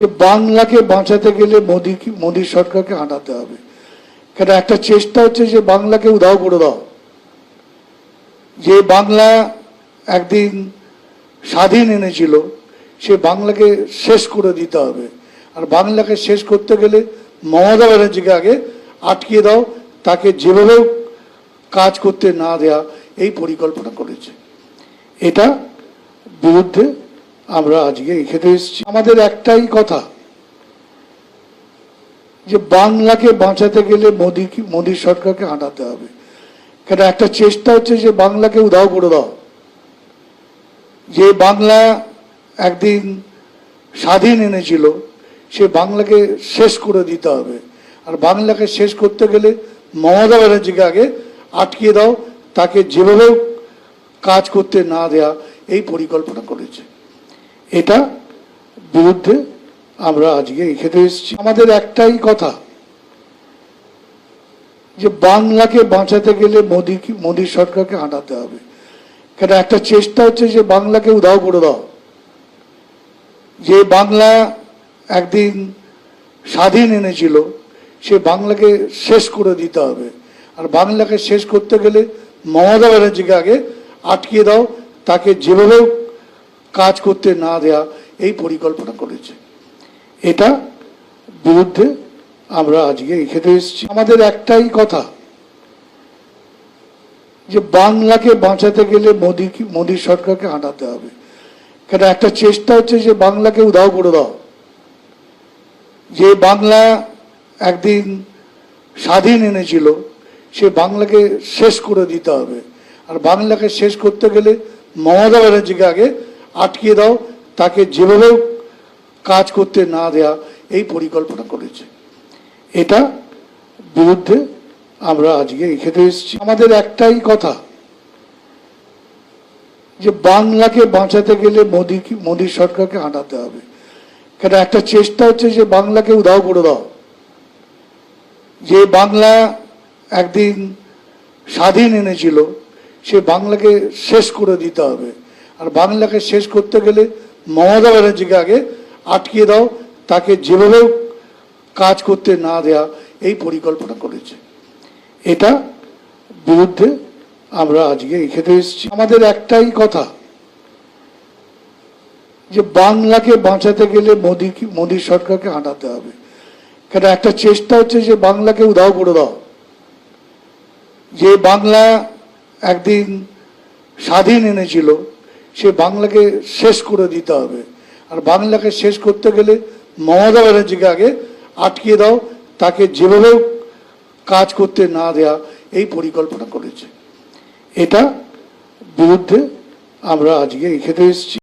বাংলাকে বাঁচাতে গেলে মোদি মোদী সরকারকে হাঁটাতে হবে। কেন একটা চেষ্টা হচ্ছে যে বাংলাকে উধাও করে দাও। যে বাংলা একদিন স্বাধীন এনেছিল, সে বাংলাকে শেষ করে দিতে হবে। আর বাংলাকে শেষ করতে গেলে মমতা ব্যানার্জিকে আগে আটকিয়ে দাও, তাকে যেভাবেও কাজ করতে না দেয়া, এই পরিকল্পনা করেছে। এটা বিরুদ্ধে আমরা আজকে এখানে এসেছি। আমাদের একটাই কথা যে বাংলাকে বাঁচাতে গেলে মোদি মোদী সরকারকে হাঁটাতে হবে। কেন একটা চেষ্টা হচ্ছে যে বাংলাকে উধাও করে দাও। যে বাংলা একদিন স্বাধীন এনেছিল, সে বাংলাকে শেষ করে দিতে হবে। আর বাংলাকে শেষ করতে গেলে মমতা ব্যানার্জিকে আগে আটকিয়ে দাও, তাকে যেভাবেও কাজ করতে না দেয়া, এই পরিকল্পনা করেছে। এটা বিরুদ্ধে আমরা আজকে এখানে এসেছি। আমাদের একটাই কথা যে বাংলাকে বাঁচাতে গেলে মোদি মোদী সরকারকে হাঁটাতে হবে। কেন একটা চেষ্টা হচ্ছে যে বাংলাকে উধাও করে দাও। যে বাংলা একদিন স্বাধীন এনেছিল, সে বাংলাকে শেষ করে দিতে হবে। আর বাংলাকে শেষ করতে গেলে মমতা ব্যানার্জিকে আগে আটকিয়ে দাও, তাকে যেভাবেও কাজ করতে না দেয়া এই পরিকল্পনা করেছে। এটা বিরুদ্ধে আমরা আজকে এখানে এসেছি। আমাদের একটাই কথা, যে বাংলাকে বাঁচাতে গেলে মোদি মোদী সরকারকে হাঁটাতে হবে। কেন একটা চেষ্টা হচ্ছে যে বাংলাকে উধাও করে দাও। যে বাংলা একদিন স্বাধীন এনেছিল, সে বাংলাকে শেষ করে দিতে হবে। আর বাংলাকে শেষ করতে গেলে মমতা ব্যানার্জিকে আগে আটকিয়ে দাও, তাকে যেভাবেও কাজ করতে না দেয়া, এই পরিকল্পনা করেছে। এটা বিরুদ্ধে আমরা আজকে এখানে এসেছি। আমাদের একটাই কথা, যে বাংলাকে বাঁচাতে গেলে মোদি মোদী সরকারকে হাঁটাতে হবে। কেন, একটা চেষ্টা হচ্ছে যে বাংলাকে উধাও করে দাও। যে বাংলা একদিন স্বাধীন এনেছিল, সে বাংলাকে শেষ করে দিতে হবে। আর বাংলাকে শেষ করতে গেলে মমতা ব্যানার্জিকে আগে আটকিয়ে দাও, তাকে যেভাবেও কাজ করতে না দেয়া, এই পরিকল্পনা করেছে। এটা বিরুদ্ধে আমরা আজকে এখানে এসেছি। আমাদের একটাই কথা, যে বাংলাকে বাঁচাতে গেলে মোদি মোদী সরকারকে হাঁটাতে হবে। কেন, একটা চেষ্টা হচ্ছে যে বাংলাকে উধাও করে দাও। যে বাংলা একদিন স্বাধীন এনেছিল সে বাংলাকে শেষ করে দিতে হবে। আর বাংলাকে শেষ করতে গেলে মমতা ব্যানার্জিকে আগে আটকিয়ে দাও, তাকে যেভাবেও কাজ করতে না দেয়া, এই পরিকল্পনা করেছে। এটা বিরুদ্ধে আমরা আজকে এক্ষেত্রে এসেছি।